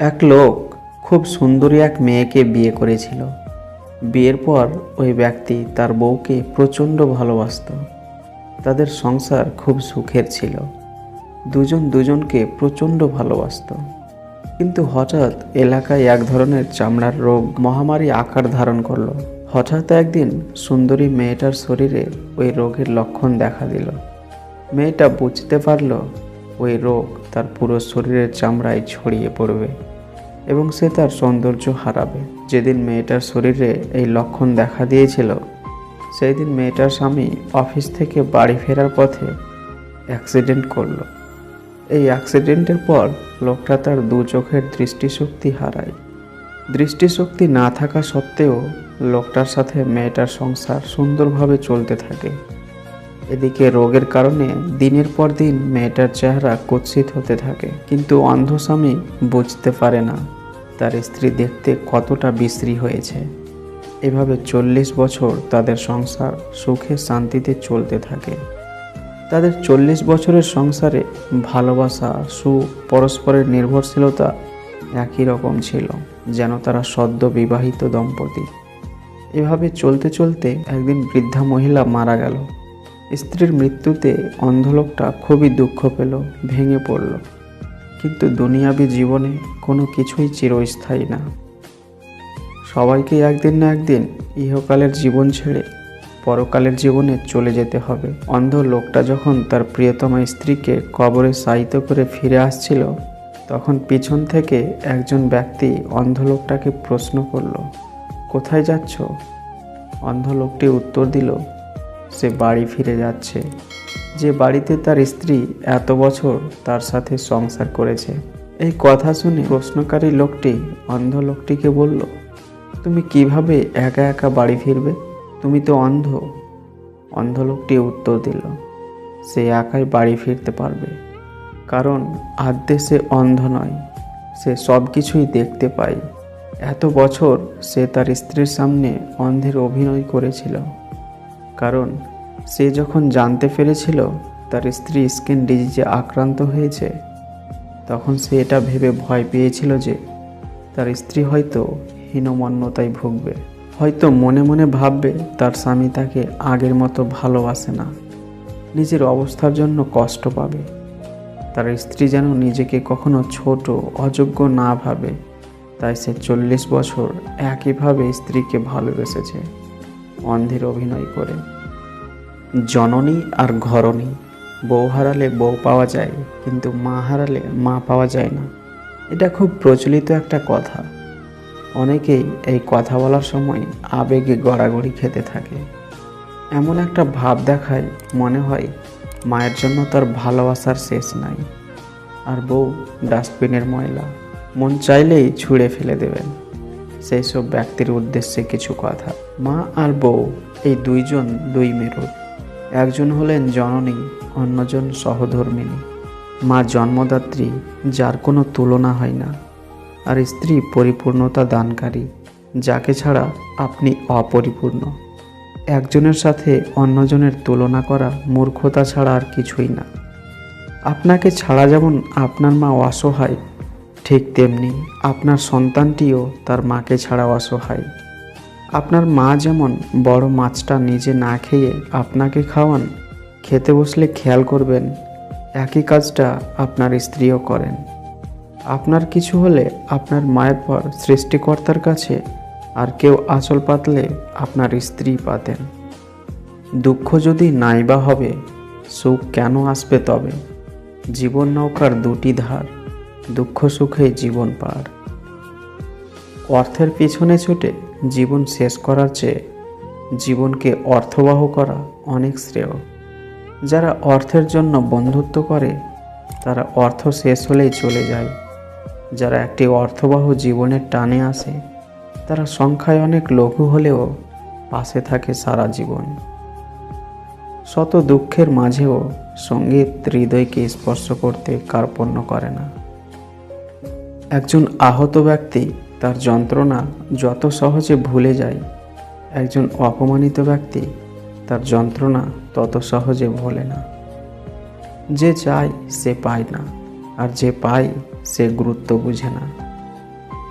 এক লোক খুব সুন্দরী এক মেয়েকে বিয়ে করেছিল। বিয়ের পর ওই ব্যক্তি তার বউকে প্রচণ্ড ভালোবাসতো। তাদের সংসার খুব সুখের ছিল। দুজন দুজনকে প্রচণ্ড ভালোবাসত। কিন্তু হঠাৎ এলাকায় এক ধরনের চামড়ার রোগ মহামারী আকার ধারণ করল। হঠাৎ একদিন সুন্দরী মেয়েটার শরীরে ওই রোগের লক্ষণ দেখা দিল। মেয়েটা বুঝতে পারল ওই রোগ তার পুরো শরীরের চামড়ায় ছড়িয়ে পড়বে। এবং সে তার সৌন্দর্য হারাবে। যেদিন মেয়েটার শরীরে এই লক্ষণ দেখা দিয়েছিল সেই দিন মেয়েটার স্বামী অফিস থেকে বাড়ি ফেরার পথে অ্যাক্সিডেন্ট করল। এই অ্যাক্সিডেন্টের পর লোকটা তার দু চোখের দৃষ্টিশক্তি হারায়। দৃষ্টিশক্তি না থাকা সত্ত্বেও লোকটার সাথে মেয়েটার সংসার সুন্দরভাবে চলতে থাকে। এদিকে রোগের কারণে দিনের পর দিন মেয়েটার চেহারা কুৎসিত হতে থাকে। কিন্তু অন্ধ স্বামী বুঝতে পারে না তার স্ত্রী দেখতে কতটা বিশ্রী হয়েছে। এভাবে চল্লিশ বছর তাদের সংসার সুখে শান্তিতে চলতে থাকে। তাদের চল্লিশ বছরের সংসারে ভালোবাসা, সুখ, পরস্পরের নির্ভরশীলতা একই রকম ছিল, যেন তারা সদ্য বিবাহিত দম্পতি। এভাবে চলতে চলতে একদিন বৃদ্ধা মহিলা মারা গেল। স্ত্রীর মৃত্যুতে অন্ধলোকটা খুবই দুঃখ পেল, ভেঙে পড়ল। কিন্তু দুনিয়াবি জীবনে কোনো কিছুই চিরস্থায়ী না। সবাইকে একদিন না একদিন ইহকালের জীবন ছেড়ে পরকালের জীবনে চলে যেতে হবে। অন্ধ লোকটা যখন তার প্রিয়তমা স্ত্রীকে কবরে সাহিত্য করে ফিরে আসছিল, তখন পিছন থেকে একজন ব্যক্তি অন্ধ লোকটাকে প্রশ্ন করল, কোথায় যাচ্ছ? অন্ধ লোকটি উত্তর দিল সে বাড়ি ফিরে যাচ্ছে। যে বাড়িতে তার স্ত্রী এত বছর তার সাথে সংসার করেছে। এই কথা শুনে প্রশ্নকারী লোকটি, অন্ধ লোকটিকে বলল, তুমি কীভাবে একা একা বাড়ি ফিরবে? তুমি তো অন্ধ। অন্ধ লোকটি উত্তর দিল, সে একাই বাড়ি ফিরতে পারবে। কারণ আদ্যে সে অন্ধ নয়, সে সব কিছুই দেখতে পায়। এত বছর সে তার স্ত্রীর সামনে অন্ধের অভিনয় করেছিল। কারণ সে যখন জানতে পেরেছিল তার স্ত্রী স্কিন ডিজিজে আক্রান্ত হয়েছে, তখন সে এটা ভেবে ভয় পেয়েছিল যে তার স্ত্রী হয়তো হীনমন্যতায় ভুগবে। হয়তো মনে মনে ভাববে তার স্বামী তাকে আগের মতো ভালোবাসে না। নিজের অবস্থার জন্য কষ্ট পাবে। তার স্ত্রী যেন নিজেকে কখনো ছোট, অযোগ্য না ভাবে, তাই সে চল্লিশ বছর একইভাবে স্ত্রীকে ভালোবেসেছে। অন্ধের অভিনয় করে। জননী আর ঘরণী, বউ হারালে বউ পাওয়া যায়, কিন্তু মা হারালে মা পাওয়া যায় না। এটা খুব প্রচলিত একটা কথা। অনেকেই এই কথা বলার সময় আবেগে গড়াগড়ি খেতে থাকে। এমন একটা ভাব দেখায়, মনে হয় মায়ের জন্য তার ভালোবাসার শেষ নাই। আর বউ ডাস্টবিনের ময়লা, মন চাইলেই ছুঁড়ে ফেলে দেবেন। সেই সব ব্যক্তির উদ্দেশ্যে কিছু কথা। মা আর বউ, এই দুইজন দুই মেরুদ একজন হলেন জননী, অন্যজন সহধর্মিনী মা জন্মদাত্রী, যার কোনো তুলনা হয় না। আর স্ত্রী পরিপূর্ণতা দানকারী, যাকে ছাড়া আপনি অপরিপূর্ণ। একজনের সাথে অন্যজনের তুলনা করা মূর্খতা ছাড়া আর কিছুই না। আপনাকে ছাড়া যেমন আপনার মা অসহায় ঠিক তেমনি আপনার সন্তানটিও তার মাকে ছাড়া অসহায়। আপনার মা যেমন বড় মাছটা নিজে না খেয়ে আপনাকে খাওয়ান, খেতে বসলে খেয়াল করবেন, একই কাজটা আপনার স্ত্রীও করেন। আপনার কিছু হলে আপনার মায়ের পর সৃষ্টিকর্তার কাছে আর কেউ আঁচল পাতলে আপনার স্ত্রী পাতেন। দুঃখ যদি নাইবা হবে, সুখ কেন আসবে তবে? জীবন নৌকার দুটি ধার। দুঃখ, সুখে জীবন পার। অর্থের পিছনে ছুটে জীবন শেষ করার চেয়ে জীবনকে অর্থবাহ করা অনেক শ্রেয়। যারা অর্থের জন্য বন্ধুত্ব করে, তারা অর্থ শেষ হলেই চলে যায়। যারা একটি অর্থবাহ জীবনের টানে আসে, তারা সংখ্যায় অনেক লঘু হলেও পাশে থাকে সারা জীবন। শত দুঃখের মাঝেও সংগীত হৃদয়কে স্পর্শ করতে কার্পণ্য করে না। একজন আহত ব্যক্তি তার যন্ত্রণা যত সহজে ভুলে যায়, একজন অপমানিত ব্যক্তি তার যন্ত্রণা তত সহজে ভোলে না। যে চায় সে পায় না, আর যে পায় সে গুরুত্ব বুঝে না।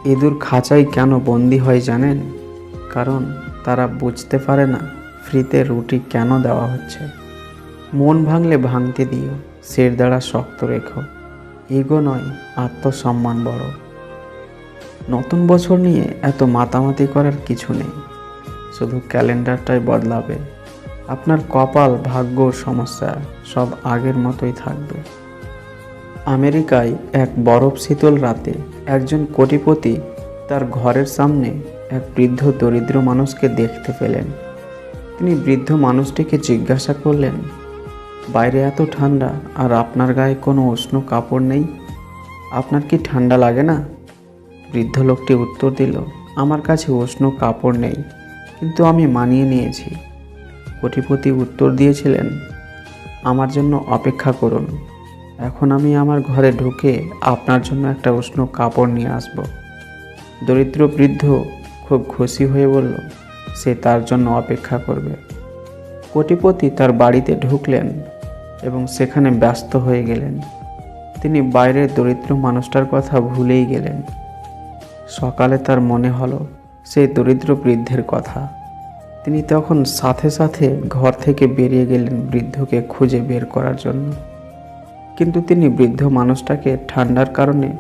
ইঁদুর খাঁচায় কেন বন্দি হয় জানেন? কারণ তারা বুঝতে পারে না ফ্রিতে রুটি কেন দেওয়া হচ্ছে। মন ভাঙলে ভাঙতে দিও, শির দ্বারা শক্ত রেখো। ইগো নয়, আত্মসম্মান বড়। নতুন বছর নিয়ে এত মাতামাতি করার কিছু নেই। শুধু ক্যালেন্ডারটাই বদলাবে। আপনার কপাল, ভাগ্য, সমস্যা সব আগের মতোই থাকবে। আমেরিকায় এক বরফ শীতল রাতে একজন কোটিপতি তার ঘরের সামনে এক বৃদ্ধ দরিদ্র মানুষকে দেখতে পেলেন। তিনি বৃদ্ধ মানুষটিকে জিজ্ঞাসা করলেন বাইরে এত ঠান্ডা আর আপনার গায়ে কোনো উষ্ণ কাপড় নেই? আপনার কি ঠান্ডা লাগে না? বৃদ্ধ লোকটি উত্তর দিল, আমার কাছে উষ্ণ কাপড় নেই, কিন্তু আমি মানিয়ে নিয়েছি। কোটিপতি উত্তর দিয়েছিলেন, আমার জন্য অপেক্ষা করুন। এখন আমি আমার ঘরে ঢুকে আপনার জন্য একটা উষ্ণ কাপড় নিয়ে আসব। দরিদ্র বৃদ্ধ খুব খুশি হয়ে বলল, সে তার জন্য অপেক্ষা করবে। কোটিপতি তার বাড়িতে ঢুকলেন এবং সেখানে ব্যস্ত হয়ে গেলেন। তিনি বাইরের দরিদ্র মানুষটার কথা ভুলেই গেলেন। সকালে তার মনে হলো সেই দরিদ্র বৃদ্ধের কথা। তিনি তখন সাথে সাথে ঘর থেকে বেরিয়ে গেলেন বৃদ্ধকে খুঁজে বের করার জন্য। কিন্তু তিনি বৃদ্ধ মানুষটাকে ঠান্ডার কারণে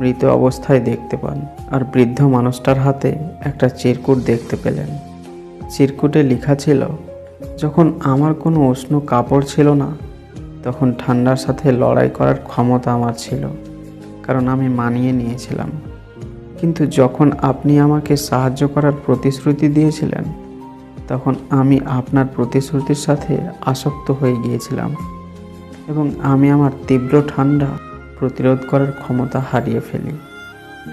মৃত অবস্থায় দেখতে পান আর বৃদ্ধ মানুষটার হাতে একটা চিরকুট দেখতে পেলেন। চিরকুটে লেখা ছিল, যখন আমার কোনো উষ্ণ কাপড় ছিল না তখন ঠান্ডার সাথে লড়াই করার ক্ষমতা আমার ছিল, কারণ আমি মানিয়ে নিয়েছিলাম। কিন্তু যখন আপনি আমাকে সাহায্য করার প্রতিশ্রুতি দিয়েছিলেন, তখন আমি আপনার প্রতিশ্রুতির সাথে আসক্ত হয়ে গিয়েছিলাম এবং আমি আমার তীব্র ঠান্ডা প্রতিরোধ করার ক্ষমতা হারিয়ে ফেলি।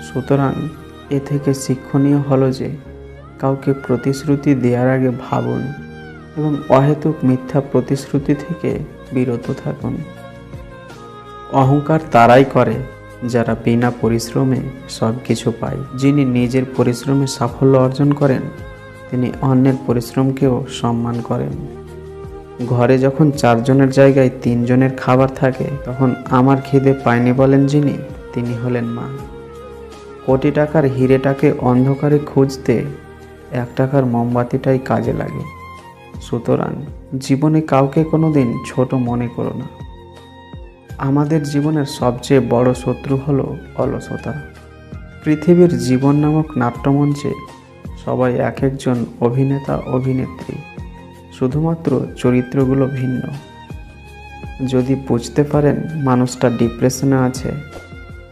সুতরাং এ থেকে শিক্ষণীয় হলো যে, কাউকে প্রতিশ্রুতি দেওয়ার আগে ভাবুন এবং অহেতুক মিথ্যা প্রতিশ্রুতি থেকে বিরত থাকুন। অহংকার তারাই করে যারা বিনা পরিশ্রমে সব কিছু পায়। যিনি নিজের পরিশ্রমে সাফল্য অর্জন করেন, তিনি অন্যের পরিশ্রমকেও সম্মান করেন। ঘরে যখন চারজনের জায়গায় তিনজনের খাবার থাকে, তখন আমার খিদে পায়নি বলেন যিনি, তিনি হলেন মা। কোটি টাকার হিরেটাকে অন্ধকারে খুঁজতে এক টাকার মোমবাতিটাই কাজে লাগে। সুতরাং জীবনে কাউকে কোনো দিন ছোট মনে করো না। আমাদের জীবনের সবচেয়ে বড় শত্রু হলো অলসতা। পৃথিবীর জীবন নামক নাট্যমঞ্চে সবাই এক একজন অভিনেতা, অভিনেত্রী, শুধুমাত্র চরিত্রগুলো ভিন্ন। যদি বুঝতে পারেন মানুষটা ডিপ্রেশনে আছে,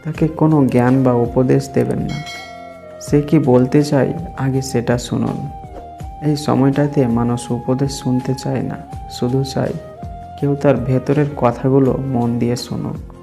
তাকে কোনো জ্ঞান বা উপদেশ দেবেন না। সে কি বলতে চায়, আগে সেটা শুনুন। এই সময়টাতে মানুষ উপদেশ শুনতে চায় না, শুধু চায়, কেউ তার ভেতরের কথাগুলো মন দিয়ে শুনুক।